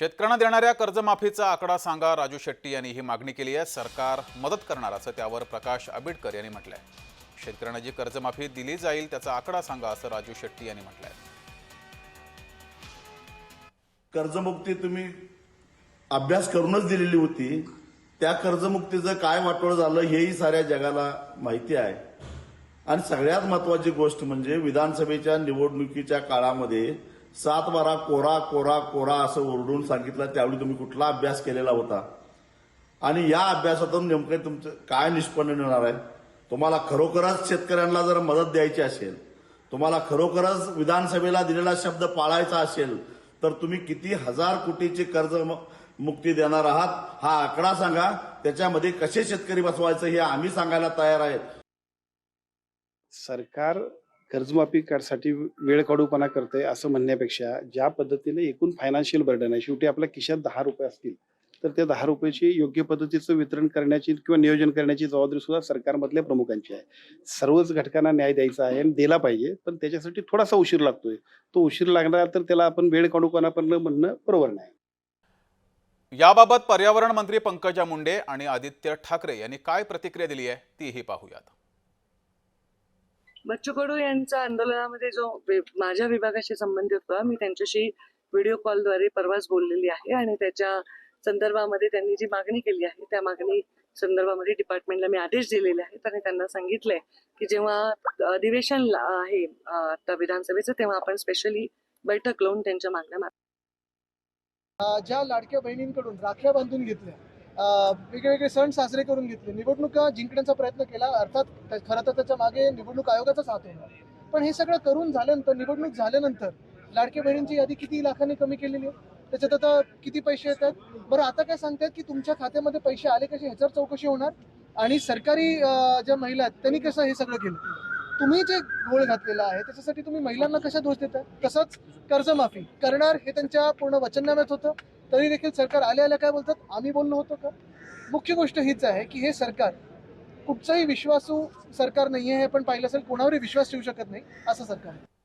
शेतकऱ्यांना देणाऱ्या कर्जमाफीचा आकडा सांगा. राजू शेट्टी यांनी ही मागणी केली आहे. सरकार मदत करणार असं त्यावर प्रकाश आंबेडकर यांनी म्हटलंय. शेतकऱ्यांना जी कर्जमाफी दिली जाईल त्याचा आकडा सांगा असं राजू शेट्टी यांनी म्हटलं आहे कर्जमुक्ती तुम्ही अभ्यास करूनच दिलेली होती. त्या कर्जमुक्तीचं काय वाटोळ झालं हेही साऱ्या जगाला माहिती आहे. आणि सगळ्यात महत्वाची गोष्ट म्हणजे विधानसभेच्या निवडणुकीच्या काळामध्ये सात बारा कोरा कोरा कोरा असं ओरडून सांगितलं. त्यावेळी तुम्ही कुठला अभ्यास केलेला होता? आणि या अभ्यासातून नेमकं तुमचं काय निष्पन्न होणार आहे? तुम्हाला खरोखरच शेतकऱ्यांना जर मदत द्यायची असेल तुम्हाला खरोखरच विधानसभेला दिलेला शब्द पाळायचा असेल तर तुम्ही किती हजार कोटीची कर्ज मुक्ती देणार आहात? हा आकडा सांगा. त्याच्यामध्ये कसे शेतकरी बसवायचं हे आम्ही सांगायला तयार आहेत. सरकार कर्जमाफी साठी वेळ काढूपणा करते असं म्हणण्यापेक्षा ज्या पद्धतीने एकूण फायनान्शियल बर्डन आहे शेवटी आपल्या खिशात दहा रुपये असतील तर त्या दहा रुपयाची योग्य पद्धतीचं वितरण करण्याची किंवा नियोजन करण्याची जबाबदारी सुद्धा सरकारमधल्या प्रमुखांची आहे. सर्वच घटकांना न्याय द्यायचा आहे आणि दिला पाहिजे पण त्याच्यासाठी थोडासा उशीर लागतोय. तो उशीर लागणार तर त्याला आपण वेळ काढूपणा पण म्हणणं बरोबर नाही. याबाबत पर्यावरण मंत्री पंकजा मुंडे आणि आदित्य ठाकरे यांनी काय प्रतिक्रिया दिली आहे तीही पाहूयात. बच्चू कडू यांचा आंदोलनामध्ये जो माझ्या विभागाशी संबंधित होता मी त्यांच्याशी व्हिडिओ कॉलद्वारे परवाच बोललेली आहे आणि त्याच्या संदर्भामध्ये त्यांनी जी मागणी केली आहे त्या मागणी संदर्भामध्ये डिपार्टमेंटला मी आदेश दिलेले आहेत आणि त्यांना सांगितलंय की जेव्हा अधिवेशन आहे आता विधानसभेचं तेव्हा आपण स्पेशली बैठक लावून त्यांच्या मागण्या ज्या लाडक्या बहिणींकडून राख्या बांधून घेतल्या वेगवेगळे सण साजरे करून घेतले. निवडणुका जिंकण्याचा प्रयत्न केला. अर्थात खरं तर त्याच्यामागे निवडणूक आयोगाचाच हात होता पण हे सगळं करून झाल्यानंतर निवडणूक झाल्यानंतर लाडके बहिणींची यादी किती लाखांनी कमी केलेली आहे? त्याच्यात आता किती पैसे येतात बरं आता काय सांगतात की तुमच्या खात्यामध्ये पैसे आले कसे? ह्याच्यावर चौकशी होणार? आणि सरकारी ज्या महिला आहेत त्यांनी कसं हे सगळं केलं? तुम्ही जे गोळ घातलेला आहे त्याच्यासाठी तुम्ही महिलांना कशा दोष देता तसंच कर्जमाफी करणार हे त्यांच्या पूर्ण वचननाम्यात होतं. तरी देखील सरकार आल्या आल्या काय बोलतात? आम्ही बोललो होतो का? मुख्य गोष्ट हीच आहे की हे सरकार कुठचाही विश्वासू सरकार नाही आहे हे आपण पाहिलं असेल कोणावरही विश्वास ठेवू शकत नाही असं सरकार आहे.